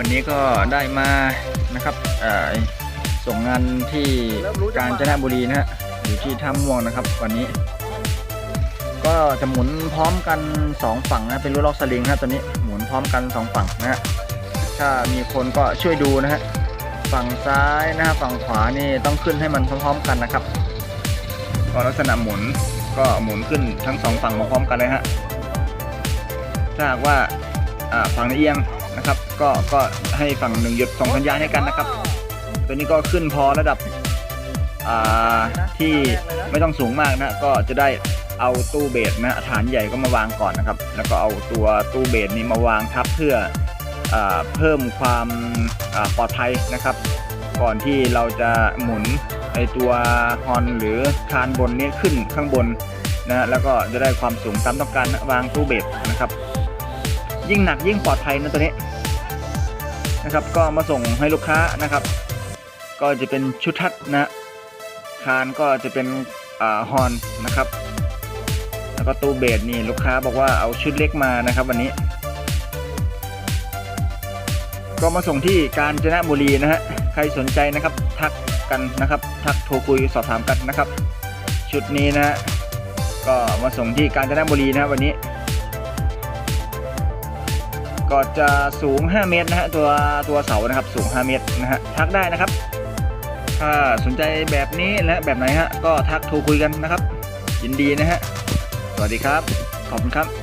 ันนี้ก็ได้มานะครับส่งงานที่กาญจนบุรีนะฮะอยู่ที่ท่าม่วงนะครับ วันนี้ ก็จะหมุนพร้อมกันสองฝั่งนะเป็นรูล็อกสลิงนะตัวนี้หมุนพร้อมกันสองฝั่งนะฮะถ้ามีคนก็ช่วยดูนะฮะฝั่งซ้ายนะฮะฝั่งขวานี่ต้องขึ้นให้มันพร้อมๆกันนะครับ ก็ลักษณะหมุนก็หมุนขึ้นทั้งสองฝั่งมาพร้อมกันเลยฮะถ้าหากว่าฝั่งไหนเอียง นะครับ ก็ก็ให้ฝั่งหนึ่งหยุดส่งสัญญาณให้กันนะครับ ตัวนี้ก็ขึ้นพอระดับอ่าที่ไม่ต้องสูงมากนะ ก็จะได้เอาตู้เบสนะฐานใหญ่ก็มาวางก่อนนะครับ แล้วก็เอาตัวตู้เบสนี้มาวางทับเพื่ออเพิ่มความาปลอดภัยนะครับ ก่อนที่เราจะหมุนไอตัวฮอนหรือคานบนนี้ขึ้นข้างบนนะฮะแล้วก็จะได้ความสูงตามต้องการนะวางตู้เบสนะครับ ยิ่งหนักยิ่งปลอดภัยนะตัวนี้นะครับ ก็มาส่งให้ลูกค้านะครับ ก็จะเป็นชุดทัดนะคานก็จะเป็นฮอนนะครับ แล้วก็ตู้เบสนี่ลูกค้าบอกว่าเอาชุดเล็กมานะครับ วันนี้ ก็มาส่งที่กาญจนบุรีนะฮะใครสนใจนะครับทักกันนะครับทักโทรคุยสอบถามกันนะครับ ชุดนี้นะฮะก็มาส่งที่กาญจนบุรีนะฮะวันนี้ ก็จะสูง 5 เมตรนะฮะตัวตัวเสานะครับสูง 5 เมตรนะฮะทักได้นะครับ ถ้าสนใจแบบนี้และแบบไหนฮะก็ทักโทรคุยกันนะครับ ยินดีนะฮะสวัสดีครับ ขอบคุณครับ